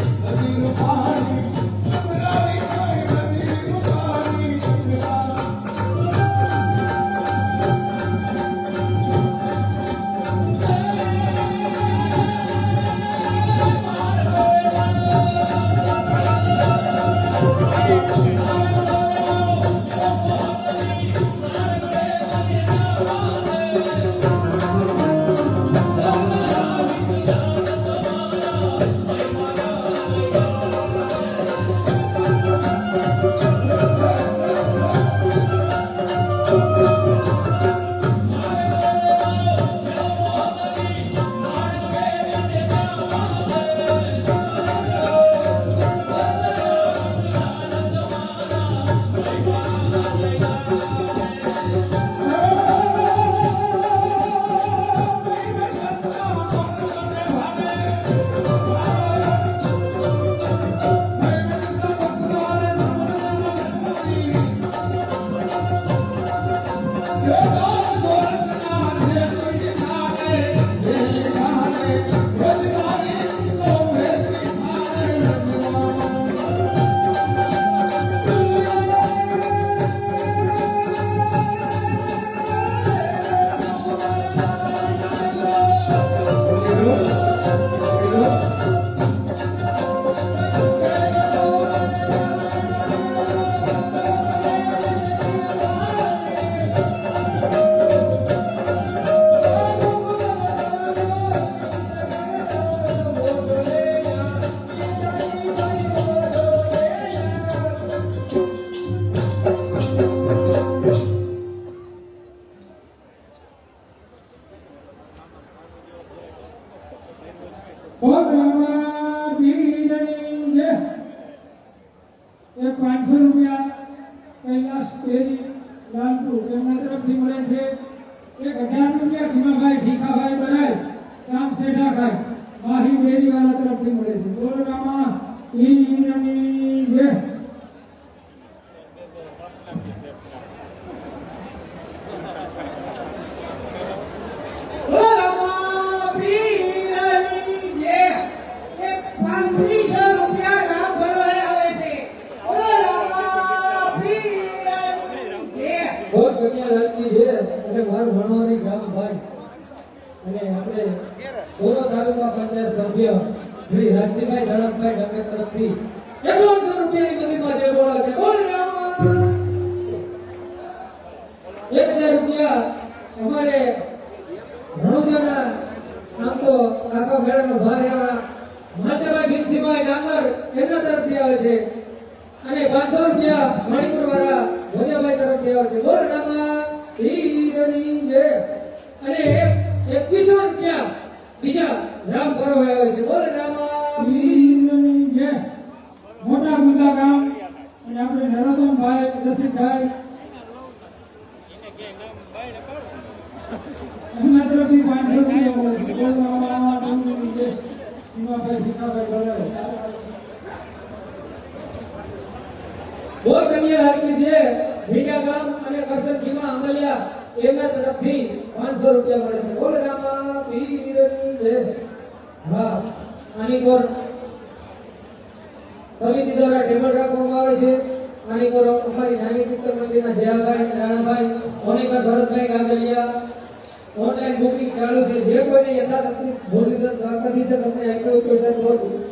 I'm gonna find you. તેમના તરફથી મળે છે. એક હજાર રૂપિયા ભીમાભાઈ ભીખાભાઈ બરાય, કામ ખાય. માહી ડેરી વાળા તરફથી મળે છે. બોલ રામા, ઈ ઓ રામા પીરની જે એક પાંત્રીસો રૂપિયા નામ ભરોરે આવે છે ઓ રામા પીરની જે બહુ કન્યા લાલજી છે અને મારું ભણવાની ગામ ભાઈ અને આપણે બોરો તાલુકા પંચાયત સભ્ય શ્રી રાજજીભાઈ રણકભાઈ ડાંગર તરફથી એકાવનસો રૂપિયાની મદદમાં જે બોલા છે. બોલ એક હજાર રૂપિયા અમારે રણુજાના આમ તો કાકા મેળાનો ભાર એવા માતાભાઈ ભીમસિંહભાઈ ડાંગર એમના તરફથી આવે છે. અને પાંચસો રૂપિયા મણિપુર વાળા ભોજાભાઈ તરફથી આવે છે. બોલ રામા. વીરની જય. અને એક એકવીસો રૂપિયા બીજા રામ ભરોભાઈ આવે છે. બોલ રામા વીરની જય મોટા મુદ્દા ગામ અને આપણે નરોત્તમભાઈ રસિકભાઈ એમના તરફથી પાંચસો રૂપિયા મળે છે. બોલ કન્યા છે મીઠા ગામ અને કરશન ખીમા અમલિયા એમના તરફથી 500 રૂપિયા મળે છે બોલ રામા પીરની જય હા આની કોર સમિતિ દ્વારા ટેબલ રાખવામાં આવે છે આની કોર અમારી નાની તીર્થ મંદિરના જયાભાઈ રાણાભાઈ ઓનેકર ભરતભાઈ કાગલિયા ઓનલાઈન બુકિંગ ચાલુ છે જે કોઈને યથાશક્તિ ભોજન કરી છે તમને આપ્યું તો સર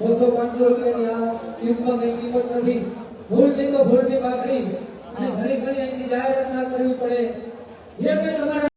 બસો પાંચસો રૂપિયાની આ યુગમાં કઈ કિંમત નથી ભૂલ નહીં તો ભૂલની પાકડી અને ઘણી ઘણી અહીંથી જાહેરાત ના કરવી પડે જે કંઈ તમારા